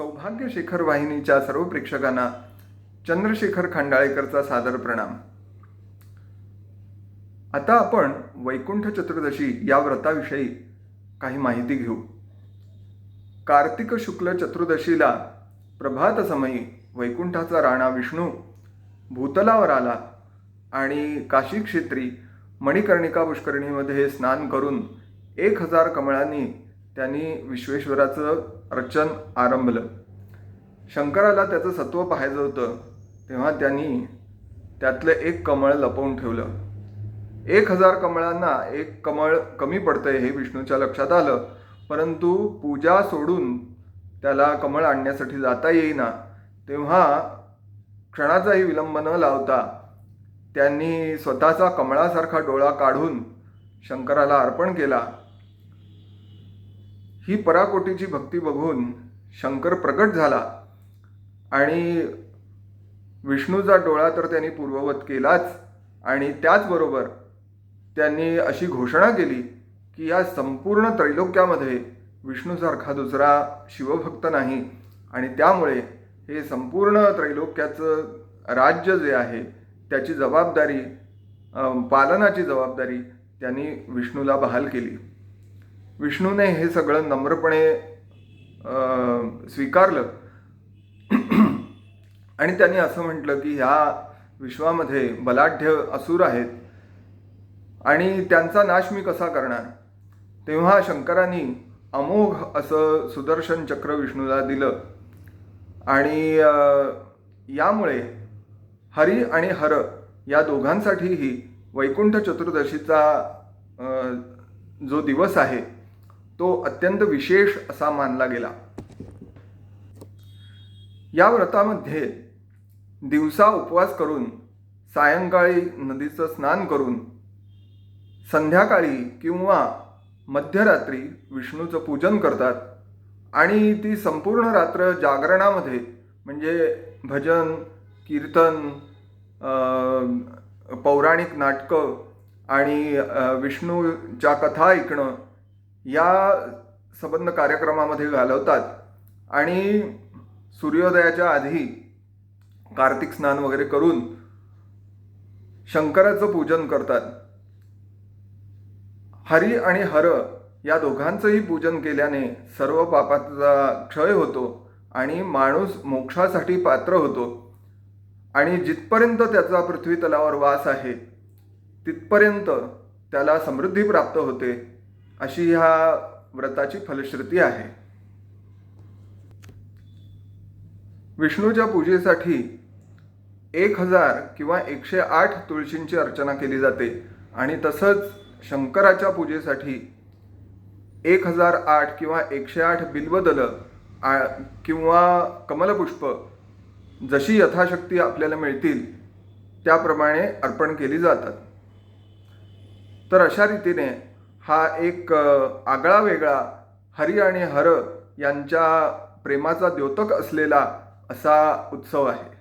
सौभाग्य शिखर वाहिनीच्या सर्व प्रेक्षकांना चंद्रशेखर खंडाळेकरचा सादर प्रणाम. आता आपण वैकुंठ चतुर्दशी या व्रताविषयी काही माहिती घेऊ. कार्तिक शुक्ल चतुर्दशीला प्रभात समयी वैकुंठाचा राणा विष्णू भूतलावर आला आणि काशी क्षेत्री मणिकर्णिका पुष्करणीमध्ये स्नान करून एक हजार कमळांनी त्यांनी विश्वेश्वराचं अर्चन आरंभलं. शंकराला त्याचं सत्व पाहायचं होतं तेव्हा त्यांनी त्यातलं एक कमळ लपवून ठेवलं. एक हजार कमळांना एक कमळ कमी पडतंय हे विष्णूच्या लक्षात आलं परंतु पूजा सोडून त्याला कमळ आणण्यासाठी जाता येईना. तेव्हा क्षणाचाही विलंब न लावता त्यांनी स्वतःचा कमळासारखा डोळा काढून शंकराला अर्पण केला. ही पराकोटीची भक्ती बघून शंकर प्रकट झाला आणि विष्णूचा डोळा तर त्यांनी पूर्ववत केलाच आणि त्याचबरोबर त्यांनी अशी घोषणा केली की या संपूर्ण त्रैलोक्यामध्ये विष्णूसारखा दुसरा शिवभक्त नाही आणि त्यामुळे हे संपूर्ण त्रैलोक्याचं राज्य जे आहे त्याची जबाबदारी पालनाची जबाबदारी त्यांनी विष्णूला बहाल केली. विष्णूने हे सगळं नम्रपणे स्वीकारलं. आणि त्यांनी असं म्हटलं की ह्या विश्वामध्ये बलाढ्य असुर आहेत आणि त्यांचा नाश मी कसा करणार? तेव्हा शंकरांनी अमोघ असं सुदर्शन चक्र विष्णूला दिलं. आणि यामुळे हरी आणि हर या दोघांसाठीही वैकुंठ चतुर्दशीचा जो दिवस आहे तो अत्यंत विशेष असा मानला गेला. या व्रतामध्ये दिवसा उपवास करून सायंकाळी नदीचं स्नान करून संध्याकाळी किंवा मध्यरात्री विष्णूचं पूजन करतात आणि ती संपूर्ण रात्र जागरणामध्ये म्हणजे भजन कीर्तन पौराणिक नाटकं आणि विष्णूच्या कथा ऐकणं या संबंध कार्यक्रमामध्ये घालवतात. आणि सूर्योदयाच्या आधी कार्तिक स्नान वगैरे करून शंकराचं पूजन करतात. हरी आणि हर या दोघांचंही पूजन केल्याने सर्व पापाचा क्षय होतो आणि माणूस मोक्षासाठी पात्र होतो. आणि जिथपर्यंत त्याचा पृथ्वी तलावर वास आहे तिथपर्यंत त्याला समृद्धी प्राप्त होते. अशी ह्या व्रताची फलश्रुती आहे. विष्णूच्या पूजेसाठी एक हजार किंवा एकशे आठ तुळशींची अर्चना केली जाते आणि तसंच शंकराच्या पूजेसाठी एक हजार आठ किंवा एकशे आठ बिल्वदल आ- किंवा कमलपुष्प जशी यथाशक्ती आपल्याला मिळतील त्याप्रमाणे अर्पण केली जातात. तर अशा रीतीने हा एक आगळा वेगळा हरी आणि हर यांच्या प्रेमाचा द्योतक असलेला असा उत्सव आहे.